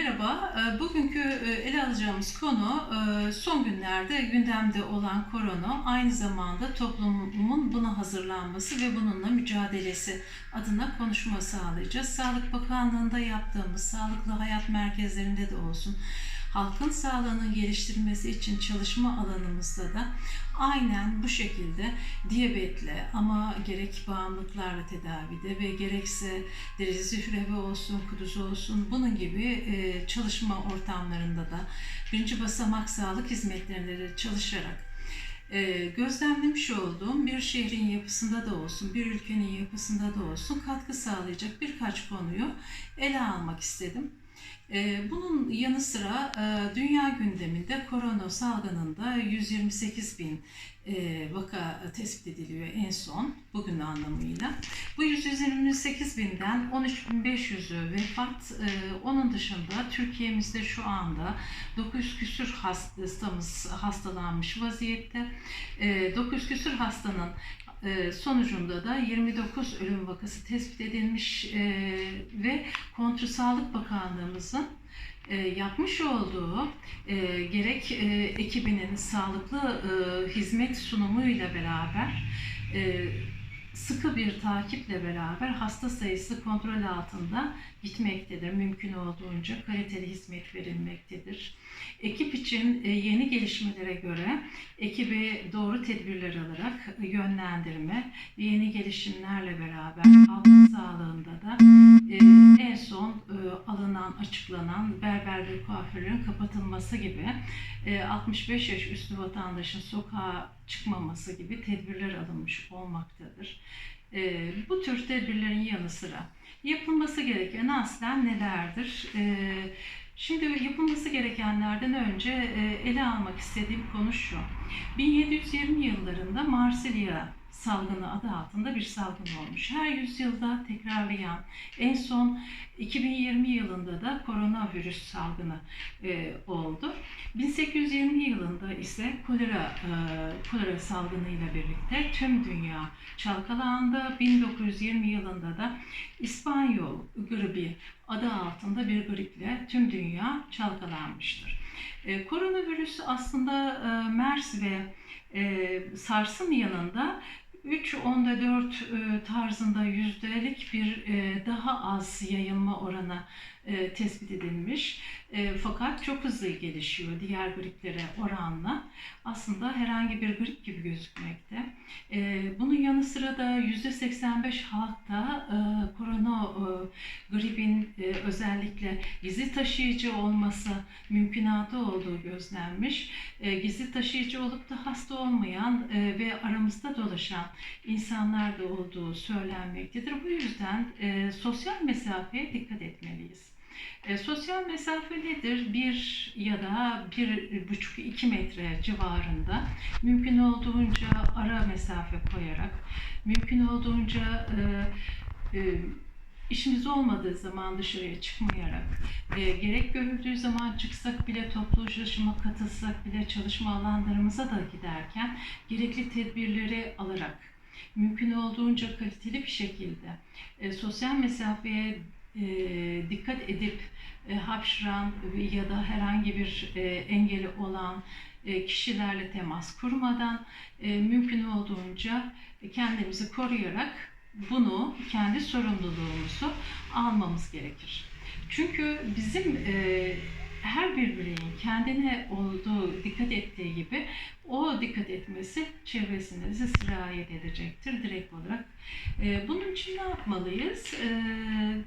Merhaba, e, bugünkü e, ele alacağımız konu e, son günlerde gündemde olan korona, aynı zamanda toplumun buna hazırlanması ve bununla mücadelesi adına konuşma sağlayacağız. Sağlık Bakanlığı'nda yaptığımız sağlıklı hayat merkezlerinde de olsun, halkın sağlığının geliştirilmesi için çalışma alanımızda da aynen bu şekilde diyabetle ama gerek bağımlılıklarla tedavide ve gerekse derecesi hürevi olsun, kuduzu olsun bunun gibi e, çalışma ortamlarında da birinci basamak sağlık hizmetlerinde de çalışarak e, gözlemlemiş olduğum bir şehrin yapısında da olsun, bir ülkenin yapısında da olsun katkı sağlayacak birkaç konuyu ele almak istedim. Ee, Bunun yanı sıra e, dünya gündeminde korona salgınında 128 bin e, vaka tespit ediliyor en son bugün anlamıyla. Bu 128 binden 13.500'ü vefat. E, Onun dışında Türkiye'mizde şu anda 900 küsür hastamız hastalanmış vaziyette. E, 900 küsür hastanın sonucunda da 29 ölüm vakası tespit edilmiş e, ve Kontrol Sağlık Bakanlığımızın e, yapmış olduğu gerek ekibinin sağlıklı hizmet sunumuyla beraber sıkı bir takiple beraber hasta sayısı kontrol altında gitmektedir. Mümkün olduğunca kaliteli hizmet verilmektedir. Ekip için e, yeni gelişmelere göre ekibi doğru tedbirler alarak yönlendirme, yeni gelişimlerle beraber halk sağlığında da e, en son e, alınan, açıklanan berber ve kuaförlerin kapatılması gibi 65 yaş üstü vatandaşın sokağa çıkmaması gibi tedbirler alınmış olmaktadır. Bu tür tedbirlerin yanı sıra yapılması gereken aslen nelerdir? Şimdi yapılması gerekenlerden önce ele almak istediğim konu şu. 1720 yıllarında Marsilya salgını adı altında bir salgın olmuş. Her yüzyılda tekrarlayan, en son 2020 yılında da koronavirüs salgını e, oldu. 1820 yılında ise kolera e, kolera salgını ile birlikte tüm dünya çalkalandı. 1920 yılında da İspanyol gribi adı altında bir griple tüm dünya çalkalanmıştır. E, koronavirüs aslında e, MERS ve e, SARS'ın yanında 3 onda 4 e, tarzında yüzdelik bir e, daha az yayılma oranı e, tespit edilmiş. Fakat çok hızlı gelişiyor diğer griplere oranla. Aslında herhangi bir grip gibi gözükmekte. Bunun yanı sıra da %85 halkta korona gripin özellikle gizli taşıyıcı olması mümkünatı olduğu gözlenmiş. Gizli taşıyıcı olup da hasta olmayan ve aramızda dolaşan insanlar da olduğu söylenmektedir. Bu yüzden e, sosyal mesafeye dikkat etmeliyiz. E, sosyal mesafe nedir? Bir ya da bir buçuk iki metre civarında mümkün olduğunca ara mesafe koyarak, mümkün olduğunca e, e, İşimiz olmadığı zaman dışarıya çıkmayarak, e, gerek görüldüğü zaman çıksak bile toplu ulaşıma katılsak bile çalışma alanlarımıza da giderken gerekli tedbirleri alarak mümkün olduğunca kaliteli bir şekilde e, sosyal mesafeye e, dikkat edip e, hapşıran ya da herhangi bir e, engeli olan e, kişilerle temas kurmadan mümkün olduğunca kendimizi koruyarak bunu kendi sorumluluğumuzu almamız gerekir. Çünkü bizim e, her bir bireyin kendine olduğu, dikkat ettiği gibi o dikkat etmesi çevresine de sirayet edecektir direkt olarak. Ee, bunun için ne yapmalıyız? Ee,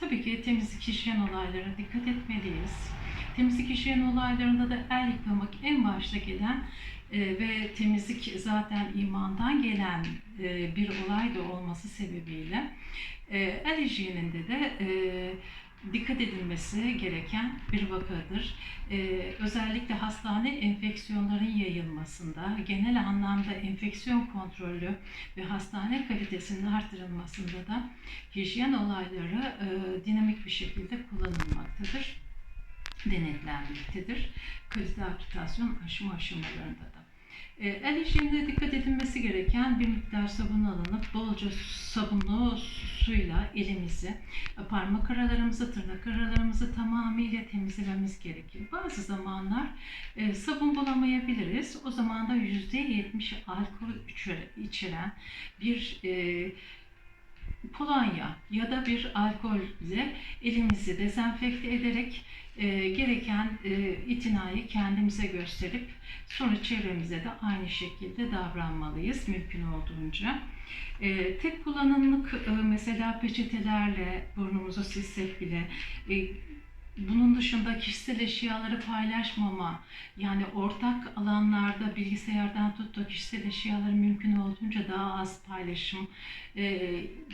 tabii ki temizlik hijyen olaylarına dikkat etmeliyiz. Temizlik hijyen olaylarında da el yıkamak en başta gelen e, ve temizlik zaten imandan gelen e, bir olay da olması sebebiyle e, el hijyeninde de e, dikkat edilmesi gereken bir vakadır. Ee, özellikle hastane enfeksiyonların yayılmasında, genel anlamda enfeksiyon kontrolü ve hastane kalitesinin artırılmasında da hijyen olayları e, dinamik bir şekilde kullanılmaktadır, denetlenmektedir. Kalite akreditasyon aşımı aşamalarında da. E, El hijyenine dikkat edilmesi gereken bir miktar sabun alınıp bolca sabunlu suyla elimizi, e, parmak aralarımızı, tırnak aralarımızı tamamıyla temizlememiz gerekir. Bazı zamanlar e, sabun bulamayabiliriz. O zaman da %70 alkol içer- içeren bir kolonya ya da bir alkolle elimizi dezenfekte ederek e, gereken e, itinayı kendimize gösterip sonra çevremize de aynı şekilde davranmalıyız mümkün olduğunca. E, tek kullanımlık e, mesela peçetelerle burnumuzu silsek bile e, bunun dışında kişisel eşyaları paylaşmama, yani ortak alanlarda bilgisayardan tut da kişisel eşyaları mümkün olduğunca daha az paylaşım e,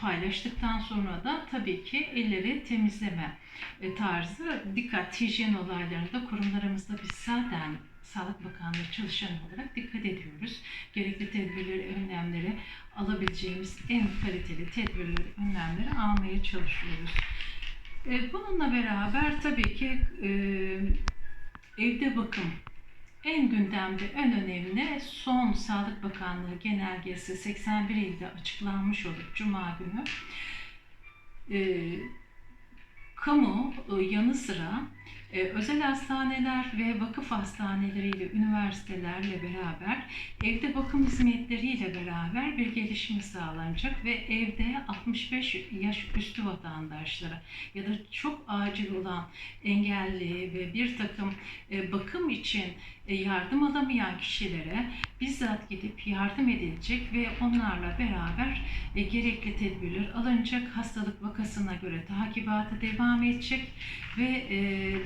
paylaştıktan sonra da tabii ki elleri temizleme e, tarzı dikkat hijyen olaylarında kurumlarımızda biz zaten Sağlık Bakanlığı çalışanı olarak dikkat ediyoruz. Gerekli tedbirleri, önlemleri alabileceğimiz en kaliteli tedbirleri, önlemleri almaya çalışıyoruz. E, Bununla beraber tabii ki e, evde bakım en gündemde en önemli son Sağlık Bakanlığı genelgesi 81 ilde açıklanmış olup Cuma günü. E, kamu yanı sıra e, özel hastaneler ve vakıf hastaneleriyle, üniversitelerle beraber evde bakım hizmetleriyle beraber bir gelişim sağlanacak ve evde 65 yaş üstü vatandaşlara ya da çok acil olan engelli ve bir takım e, bakım için e, yardım alamayan kişilere bizzat gidip yardım edilecek ve onlarla beraber e, gerekli tedbirler alınacak. Hastalık vakasına göre takibata devam edecek ve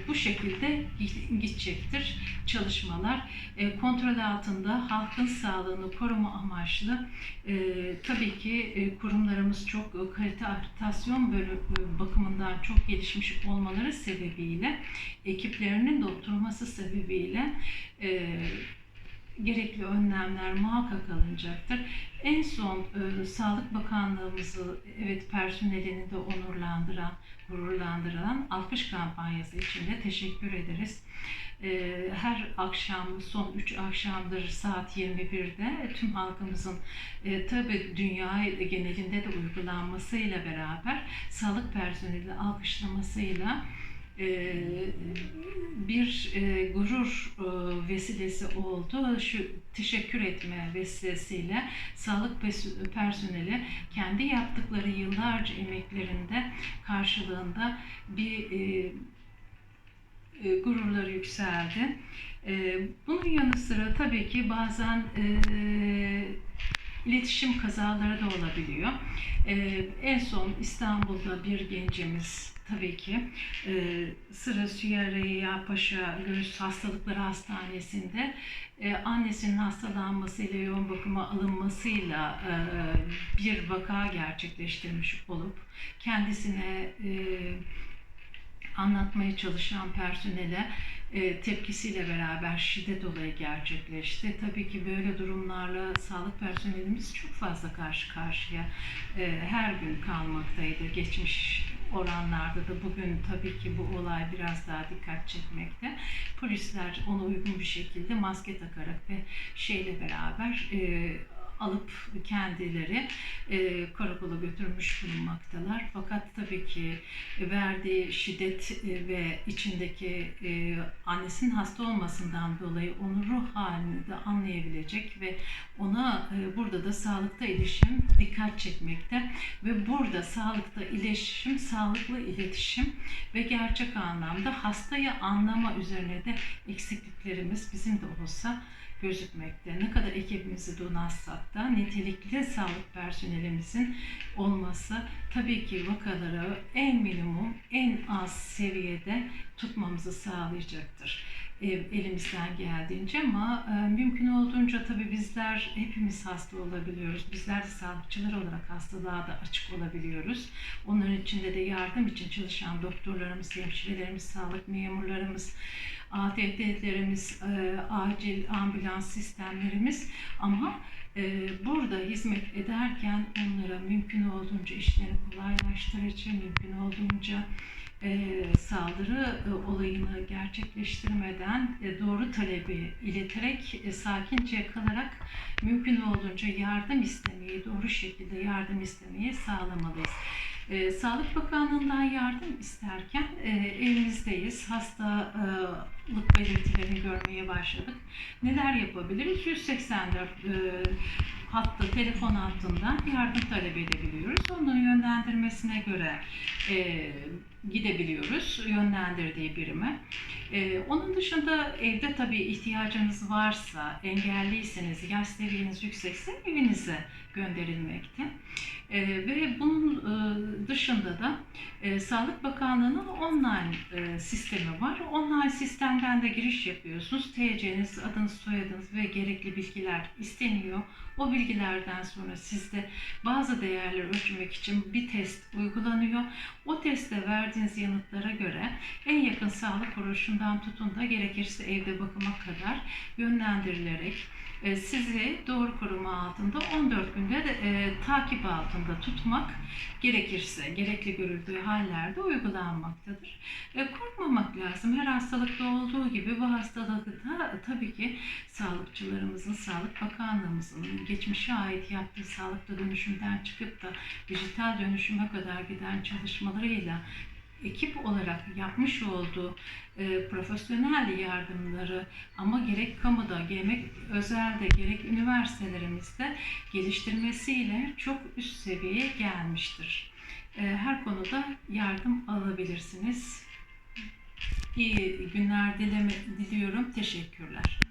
bu şekilde gi- gidecektir çalışmalar. E, kontrol altında halkın sağlığını koruma amaçlı e, tabii ki e, kurumlarımız çok e, kalite akreditasyon bölü- e, bakımından çok gelişmiş olmaları sebebiyle ekiplerinin de oturması sebebiyle e, gerekli önlemler muhakkak alınacaktır. En son e, Sağlık Bakanlığımızı evet personelini de onurlandıran, gururlandıran alkış kampanyası için de teşekkür ederiz. E, her akşam son 3 akşamdır saat 21'de tüm halkımızın e, tabi dünya genelinde de uygulanmasıyla beraber sağlık personeli alkışlamasıyla bir e, gurur e, vesilesi oldu. Şu teşekkür etme vesilesiyle sağlık personeli kendi yaptıkları yıllarca emeklerinde karşılığında bir e, gururları yükseldi. Bunun yanı sıra tabii ki bazen iletişim kazaları da olabiliyor. E, en son İstanbul'da bir gencimiz tabii ki e, Sıra Süreyya Paşa Göğüs Hastalıkları Hastanesi'nde e, annesinin hastalanmasıyla yoğun bakıma alınmasıyla e, bir vaka gerçekleştirmiş olup kendisine e, anlatmaya çalışan personele e, tepkisiyle beraber şiddet olayı gerçekleşti. Tabii ki böyle durumlarla sağlık personelimiz çok fazla karşı karşıya e, her gün kalmaktaydı. Geçmiş oranlarda da bugün tabii ki bu olay biraz daha dikkat çekmekte. Polisler ona uygun bir şekilde maske takarak ve şeyle beraber e, alıp kendileri e, karakola götürmüş bulunmaktalar. Fakat tabii ki verdiği şiddet e, ve içindeki e, annesinin hasta olmasından dolayı onun ruh halini de anlayabilecek ve ona e, burada da sağlıkta iletişim dikkat çekmekte ve burada sağlıkta iletişim, sağlıklı iletişim ve gerçek anlamda hastayı anlama üzerine de eksikliklerimiz bizim de olsa gözükmekte. Ne kadar ekibimizi donatsak da nitelikli sağlık personelimizin olması tabii ki vakaları en minimum, en az seviyede tutmamızı sağlayacaktır elimizden geldiğince ama e, mümkün olduğunca tabii bizler hepimiz hasta olabiliyoruz. Bizler de sağlıkçılar olarak hastalığa da açık olabiliyoruz. Onların içinde de yardım için çalışan doktorlarımız, hemşirelerimiz, sağlık memurlarımız, ATT'lerimiz, e, acil ambulans sistemlerimiz ama e, burada hizmet ederken onlara mümkün olduğunca işlerini kolaylaştırıcı, mümkün olduğunca e, saldırı e, olayını gerçekleştirmeden e, doğru talebi ileterek e, sakince kalarak mümkün olduğunca yardım istemeyi, doğru şekilde yardım istemeyi sağlamalıyız. E, Sağlık Bakanlığı'ndan yardım isterken e, evimizdeyiz. Hastalık belirtilerini görmeye başladık. Neler yapabiliriz? 184 e, hattı, telefon hattından yardım talep edebiliyoruz. Onun yönlendirmesine göre e, gidebiliyoruz yönlendirdiği birime. E, onun dışında evde tabii ihtiyacınız varsa, engelliyseniz, yaş seviyeniz yüksekse evinize gönderilmekte. E, ve bunun e, dışında da e, Sağlık Bakanlığı'nın online e, sistemi var. Online sistemden de giriş yapıyorsunuz. TC'niz, adınız, soyadınız ve gerekli bilgiler isteniyor. O bilgilerden sonra sizde bazı değerleri ölçmek için bir test uygulanıyor. O testte verdiğiniz yanıtlara göre en yakın sağlık kuruluşundan tutun da gerekirse evde bakıma kadar yönlendirilerek sizi doğru koruma altında 14 günde de, e, takip altında tutmak gerekirse gerekli görüldüğü hallerde uygulanmaktadır. E, korkmamak lazım. Her hastalıkta olduğu gibi bu hastalıkta tabii ki sağlıkçılarımızın, Sağlık Bakanlığımızın geçmişe ait yaptığı sağlıkta dönüşümden çıkıp da dijital dönüşüme kadar giden çalışmalarıyla ekip olarak yapmış olduğu e, profesyonel yardımları ama gerek kamuda, gerek özelde, gerek üniversitelerimizde geliştirmesiyle çok üst seviyeye gelmiştir. E, her konuda yardım alabilirsiniz. İyi günler dileme, diliyorum. Teşekkürler.